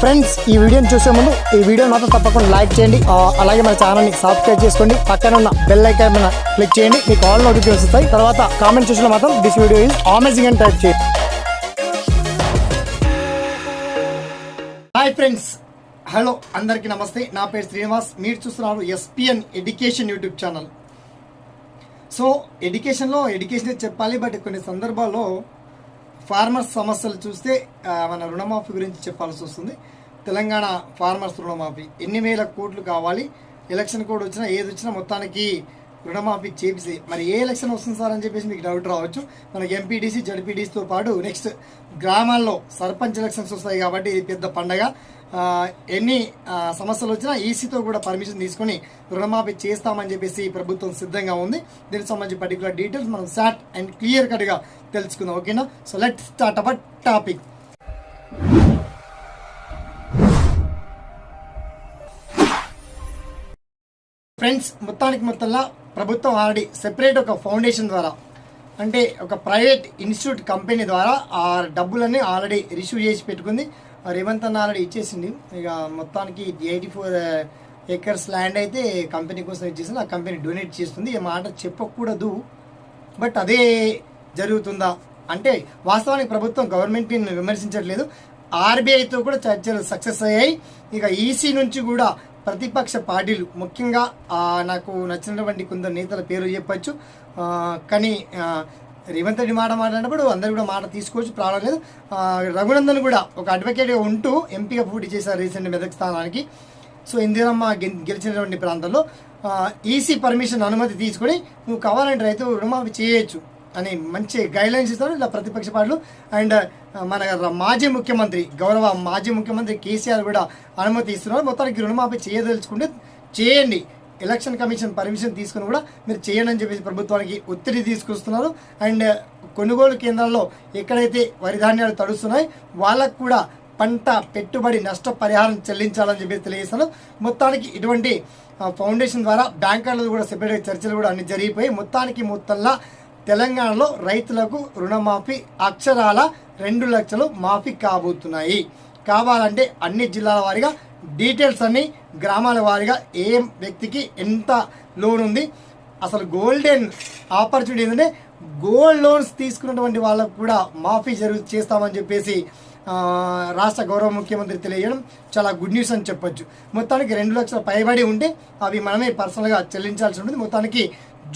Friends ఈ వీడియోని చూసే ముందు ఈ వీడియో మాత్రం తప్పకుండా లైక్ చేయండి. అలాగే మన ఛానల్ని సబ్స్క్రైబ్ చేసుకోండి. పక్కన ఉన్న బెల్ ఐకాన్ మీద క్లిక్ చేయండి. మీకు ఆల్ నోటిఫికేషన్ వస్తాయి. తర్వాత కామెంట్ చూసిన మాత్రం దిస్ వీడియో ఈజ్ అమేజింగ్ అని టైప్ చేయండి. హాయ్ ఫ్రెండ్స్ హలో అందరికీ నమస్తే. నా పేరు శ్రీనివాస్. మీరు చూస్తున్నారు SPN education YouTube channel so ఎడ్యుకేషన్లో ఎడ్యుకేషన్ చెప్పాలి బట్ కొన్ని సందర్భాల్లో ఫార్మర్స్ సమస్యలు చూస్తే మన రుణమాఫీ గురించి చెప్పాల్సి వస్తుంది. తెలంగాణ ఫార్మర్స్ రుణమాఫీ. ఎన్ని వేల కోట్లు కావాలి? ఎలక్షన్ కోడ్ వచ్చినా ఏది వచ్చినా మొత్తానికి రుణమాఫీ చేపిసి మరి ఏ ఎలక్షన్ వస్తుంది సార్ అని చెప్పేసి మీకు డౌట్ రావచ్చు. మనకి ఎంపీడీసీ జడ్పీడీసీతో పాటు నెక్స్ట్ గ్రామాల్లో సర్పంచ్ ఎలక్షన్స్ వస్తాయి కాబట్టి ఇది పెద్ద పండగ. ఎన్ని సమస్యలు వచ్చినా ఈసీతో కూడా పర్మిషన్ తీసుకొని రుణమాఫీ చేస్తామని చెప్పేసి ప్రభుత్వం సిద్ధంగా ఉంది. దీనికి సంబంధించి పర్టికులర్ డీటెయిల్స్ మనం సాట్ అండ్ క్లియర్ కట్గా తెలుసుకుందాం. ఓకేనా so let start our topic friends మొత్తానికి మొత్తంలో ప్రభుత్వం ఆల్రెడీ సెపరేట్ ఒక ఫౌండేషన్ ద్వారా అంటే ఒక ప్రైవేట్ ఇన్స్టిట్యూట్ కంపెనీ ద్వారా ఆ డబ్బులన్నీ ఆల్రెడీ రిసీవ్ చేసి పెట్టుకుంది. రేవంత్ అన్న ఆల్రెడీ ఇచ్చేసింది. ఇక మొత్తానికి ఎయిటీ ఫోర్ ఏకర్స్ ల్యాండ్ అయితే కంపెనీ కోసం ఇచ్చేసింది ఆ కంపెనీ డొనేట్ చేస్తుంది. ఈ మాట చెప్పకూడదు. బట్ అదే జరుగుతుందా? అంటే వాస్తవానికి ప్రభుత్వం గవర్నమెంట్ని విమర్శించట్లేదు. ఆర్బీఐతో కూడా చర్చలు సక్సెస్ అయ్యాయి. ఇక ఈసీ నుంచి కూడా ప్రతిపక్ష పార్టీలు ముఖ్యంగా నాకు నచ్చినటువంటి కొందరు నేతల పేరు చెప్పచ్చు. కానీ రేవంత్ రెడ్డి మాట మాట్లాడినప్పుడు అందరు కూడా మాట తీసుకోవచ్చు ప్రాబ్లం లేదు. రఘునందన్ కూడా ఒక అడ్వకేట్గా ఉంటూ ఎంపీగా పోటీ చేశారు రీసెంట్ మెదక్ స్థానానికి. సో ఇందిరమ్మ గె- గెలిచినటువంటి ప్రాంతంలో ఈసీ పర్మిషన్ అనుమతి తీసుకొని నువ్వు కావాలంటే రైతు రుణమాఫీ చేయొచ్చు. అని మంచి గైడ్లైన్స్ ఇస్తారు. ఇలా ప్రతిపక్ష పార్టీలు. అండ్ మన మాజీ ముఖ్యమంత్రి గౌరవ మాజీ ముఖ్యమంత్రి కేసీఆర్ కూడా అనుమతి ఇస్తున్నారు. మొత్తానికి రుణమాఫీ చేయదలుచుకుంటే చేయండి. ఎలక్షన్ కమిషన్ పర్మిషన్ తీసుకుని కూడా మీరు చేయండి అని చెప్పేసి ప్రభుత్వానికి ఒత్తిడి తీసుకొస్తున్నారు. అండ్ కొనుగోలు కేంద్రాల్లో ఎక్కడైతే వరి ధాన్యాలు తడుస్తున్నాయి వాళ్ళకు కూడా పంట పెట్టుబడి నష్టపరిహారం చెల్లించాలని చెప్పి తెలియజేస్తాను మొత్తానికి ఇటువంటి ఫౌండేషన్ ద్వారా బ్యాంకర్లు కూడా సెపరేట్ చర్చలు కూడా అన్ని జరిగిపోయి మొత్తానికి మొత్తంలో తెలంగాణలో రైతులకు రుణమాఫీ అక్షరాల రెండు లక్షలు మాఫీ కాబోతున్నాయి. కావాలంటే అన్ని జిల్లాల వారీగా డీటెయిల్స్ అన్ని గ్రామాల వారీగా ఏ వ్యక్తికి ఎంత లోన్ ఉంది. అసలు గోల్డెన్ ఆపర్చునిటీ ఏంటంటే గోల్డ్ లోన్స్ తీసుకున్నటువంటి వాళ్ళకు కూడా మాఫీ జరుగు చేస్తామని చెప్పేసి రాష్ట్ర గౌరవ ముఖ్యమంత్రి తెలియజేయడం చాలా గుడ్ న్యూస్ అని చెప్పొచ్చు. మొత్తానికి రెండు లక్షల పైబడి ఉంటే అవి మనమే పర్సనల్గా చెల్లించాల్సి ఉంటుంది. మొత్తానికి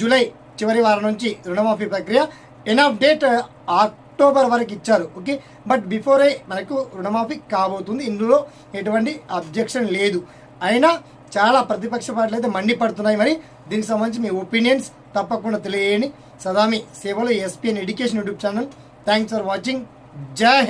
జూలై చివరి వారం నుంచి రుణమాఫీ ప్రక్రియ ఎన్ ఆఫ్ డేట్ అక్టోబర్ వరకు ఇచ్చారు. ఓకే బట్ బిఫోరే మనకు రుణమాఫీ కాబోతుంది. ఇందులో ఎటువంటి అబ్జెక్షన్ లేదు. అయినా చాలా ప్రతిపక్ష పార్టీలు అయితే మండిపడుతున్నాయి మరి. దీనికి సంబంధించి మీ ఒపీనియన్స్ తప్పకుండా తెలియని సదామి సేవలో SPN education YouTube channel thanks for watching జై